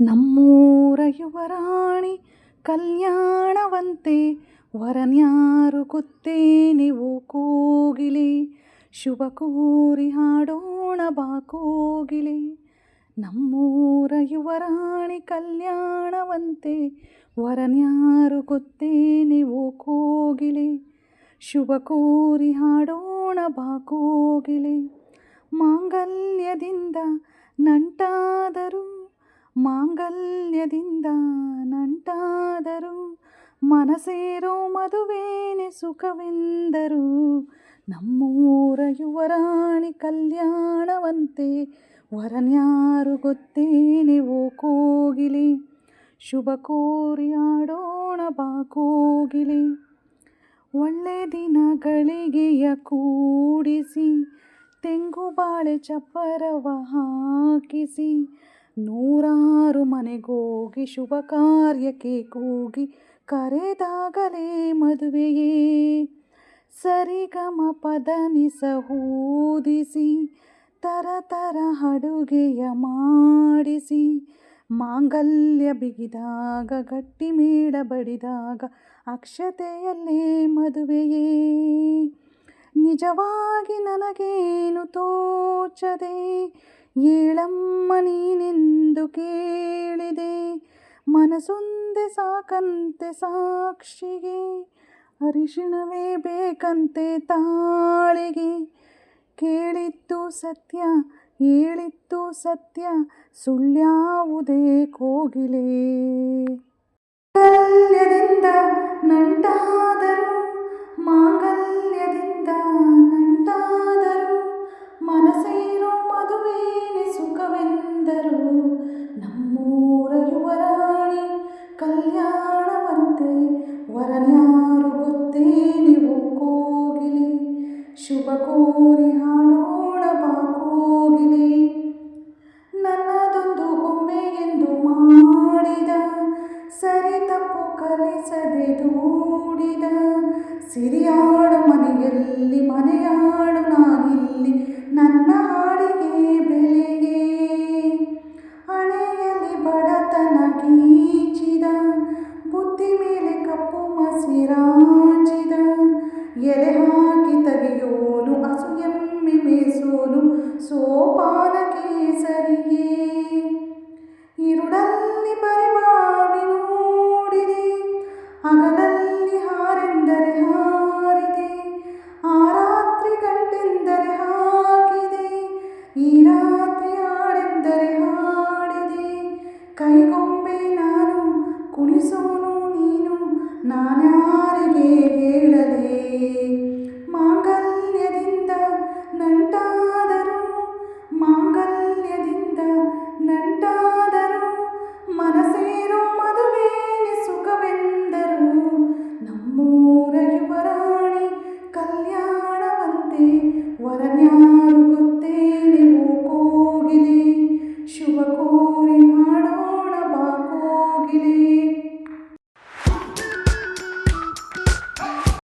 ನಮ್ಮೂರ ಯುವರಾಣಿ ಕಲ್ಯಾಣವಂತೆ ವರನ್ಯಾರು ಗೊತ್ತೇ ನೀವು ಕೋಗಿಲೆ, ಶುಭ ಕೋರಿ ಹಾಡೋಣ ಬಾ ಕೋಗಿಲೆ. ನಮ್ಮೂರ ಯುವರಾಣಿ ಕಲ್ಯಾಣವಂತೆ ವರನ್ಯಾರು ಗೊತ್ತೇ ನೀವು ಕೋಗಿಲೆ, ಶುಭ ಕೋರಿ ಹಾಡೋಣ ಬಾ ಕೋಗಿಲೆ. ಮಾಂಗಲ್ಯದಿಂದ ನಂಟಾದರು ಮಾಂಗಲ್ಯದಿಂದ ನಂಟಾದರು, ಮನಸೇರೋ ಮದುವೇನೆ ಸುಖವೆಂದರು, ನಮ್ಮೂರ ಯುವರಾಣಿ ಕಲ್ಯಾಣವಂತೆ ವರನ್ಯಾರು ಗೊತ್ತೇನೆ ಓ ಕೋಗಿಲೆ, ಶುಭ ಕೋರಿಯಾಡೋಣ ಬಾ ಕೋಗಿಲೆ. ಒಳ್ಳೆ ದಿನಗಳಿಗೆಯ ಕೂಡಿಸಿ, ತೆಂಗು ಬಾಳೆ ಚಪ್ಪರವ ಹಾಕಿಸಿ ನೂರಾರು ಮನೆಗೋಗಿ ಶುಭ ಕಾರ್ಯಕ್ಕೆ ಕೂಗಿ ಕರೆದಾಗಲೇ ಮದುವೆಯೇ. ಸರಿಗಮ ಪದನಿಸ ಊದಿಸಿ ತರತರ ತರ ಅಡುಗೆಯ ಮಾಡಿಸಿ, ಮಾಂಗಲ್ಯ ಬಿಗಿದಾಗ, ಗಟ್ಟಿ ಮೇಳ ಬಡಿದಾಗ, ಅಕ್ಷತೆಯಲ್ಲೇ ಮದುವೆಯೇ. ನಿಜವಾಗಿ ನನಗೇನು ತೋಚದೆ ಏಳಮ್ಮ ನೀನೆಂದು ಕೇಳಿದೆ ಮನಸೊಂದೆ ಸಾಕಂತೆ ಸಾಕ್ಷಿಗೆ, ಅರಿಶಿಣವೇ ಬೇಕಂತೆ ತಾಳಿಗೆ. ಕೇಳಿತ್ತು ಸತ್ಯ, ಹೇಳಿತ್ತು ಸತ್ಯ ಸುಳ್ಳ್ಯಾವುದೇ ಕೋಗಿಲೆ. ಶುಭ ಕೋರಿ ಹಾಡೋಣ ನನ್ನದೊಂದು ಗೊಂಬೆ ಎಂದು ಮಾಡಿದ, ಸರಿ ತಪ್ಪು ಕಲಿಸದೆ ದೂಡಿದ. ಸಿರಿಯಾಳು ಮನೆಯಲ್ಲಿ ಮನೆಯಾಳು ನಾನಿಲ್ಲಿ, ನನ್ನ ಹಾಡಿಗೆ ಬೆಲೆಗೆ. ಹಣೆಯಲ್ಲಿ ಬಡತನ ಕೀಚಿದ, ಬುದ್ಧಿ ಮೇಲೆ ಕಪ್ಪು ಮಸಿರಾಚಿದ ಎಲೆ ಹಾಕಿ ಎಮ್ಮೆಮೆ ಸೋಲು ಸೋಪಾನ ಕೇಸರಿಯೇ. ഇരുടല്ലി പരിമാവിനോടിതെ അകലല്ലി ಹಾರೆಂದರೆ ಹಾರಿದೆ ಆ ರಾತ್ರಿ ಕಂಡೆಂದರೆ ಹಾಕಿದೆ ಈ Guaraní